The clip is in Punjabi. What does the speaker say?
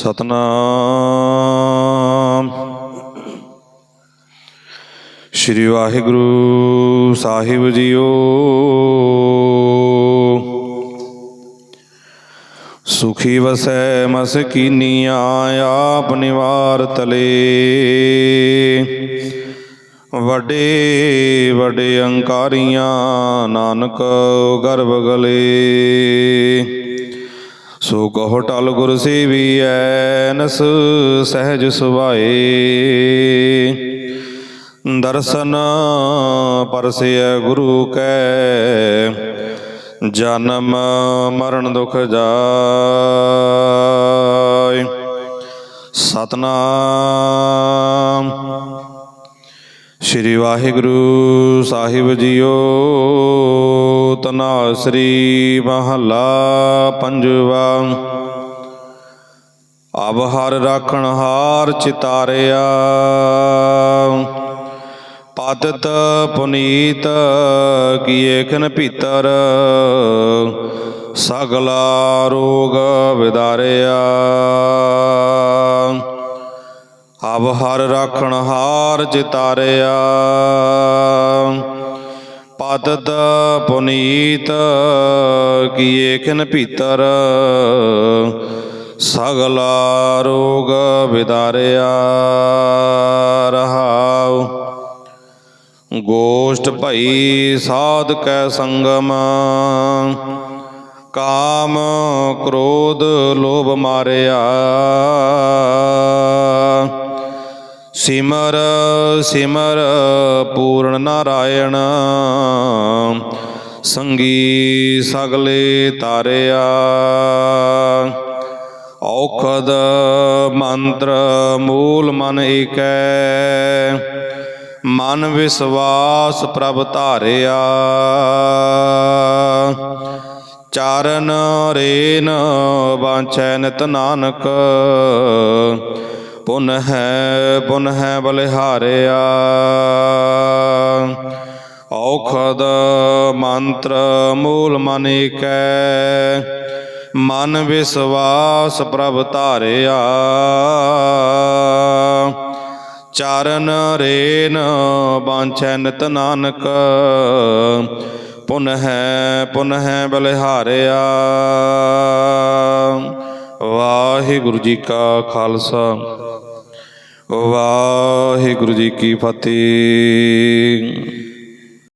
ਸਤਨਾਮ। ਸ੍ਰੀ ਵਾਹਿਗੁਰੂ ਸਾਹਿਬ ਜੀਓ। ਸੁਖੀ ਵਸੈ ਮਸਕੀਨੀਆਂ ਆਪ ਨਿਵਾਰ ਤਲੇ। ਵੱਡੇ ਵੱਡੇ ਅੰਕਾਰੀਆਂ, ਨਾਨਕ ਗਰਭ ਗਲੇ। ਸੋ ਕਹੋ ਟਲ ਗੁਰ ਸੇਵੀਐ, ਨਸ ਸਹਿਜ ਸੁਭਾਏ। ਦਰਸ਼ਨ ਪਰਸਿਐ ਗੁਰੂ ਕੈ, ਜਨਮ ਮਰਨ ਦੁਖ ਜਾਇ ਸਤਨਾਮ। ਸ੍ਰੀ ਵਾਹਿਗੁਰੂ ਸਾਹਿਬ ਜੀਓ, ਤਨਾਸਰੀ ਮਹੱਲਾ ਪੰਜਵਾ। ਅਬ ਹਰ ਰਾਖਣ ਹਾਰ ਚਿਤਾਰਿਆ। ਪਾਤਤ ਪੁਨੀਤ ਕੀਏ ਖਨ ਭੀਤਰ। ਸਗਲਾ ਰੋਗ ਵਿਦਾਰਿਆ। ਅਬ ਹਰ ਰਾਖਣ ਹਾਰ ਚਿਤਾਰਿਆ। ਪਤਤ ਪੁਨੀਤ ਕੀਏ ਖਨ ਭੀਤਰ, ਸਗਲਾ ਰੋਗ ਵਿਦਾਰਿਆ। ਰਹਾਉ, ਗੋਸ਼ਟ ਭਈ ਸਾਧ ਕੈ ਸੰਗਮ, ਕਾਮ ਕ੍ਰੋਧ ਲੋਭ ਮਾਰਿਆ। ਸਿਮਰ ਸਿਮਰ ਪੂਰਨ ਨਾਰਾਇਣ। ਸੰਗੀ ਸਗਲੇ ਤਾਰਿਆ। ਔਖਦ ਮੰਤਰ ਮੂਲ ਮਨ ਏਕੈ। ਮਨ ਵਿਸਵਾਸ ਪ੍ਰਭ ਧਾਰਿਆ। ਚਰਨ ਰੇਨ ਬਾਂਛੈ ਨਿਤ ਨਾਨਕ। ਪੁਨ ਹੈ ਪੁਨ ਹੈ ਬਲਿਹਾਰਿਆ। ਔਖਦ ਮੰਤਰ ਮੂਲ ਮਨ ਏਕੈ, ਮਨ ਵਿਸਵਾਸ ਪ੍ਰਭ ਧਾਰਿਆ। ਚਾਰਨ ਰੇਨ ਬਾਂਛੈ ਨਿਤ ਨਾਨਕ, ਪੁਨ ਹੈ ਪੁਨ ਹੈ ਬਲਿਹਾਰਿਆ। ਵਾਹਿਗੁਰੂ ਜੀ ਕਾ ਖਾਲਸਾ। ਵਾਹਿਗੁਰੂ ਜੀ ਕੀ ਫਤਿਹ।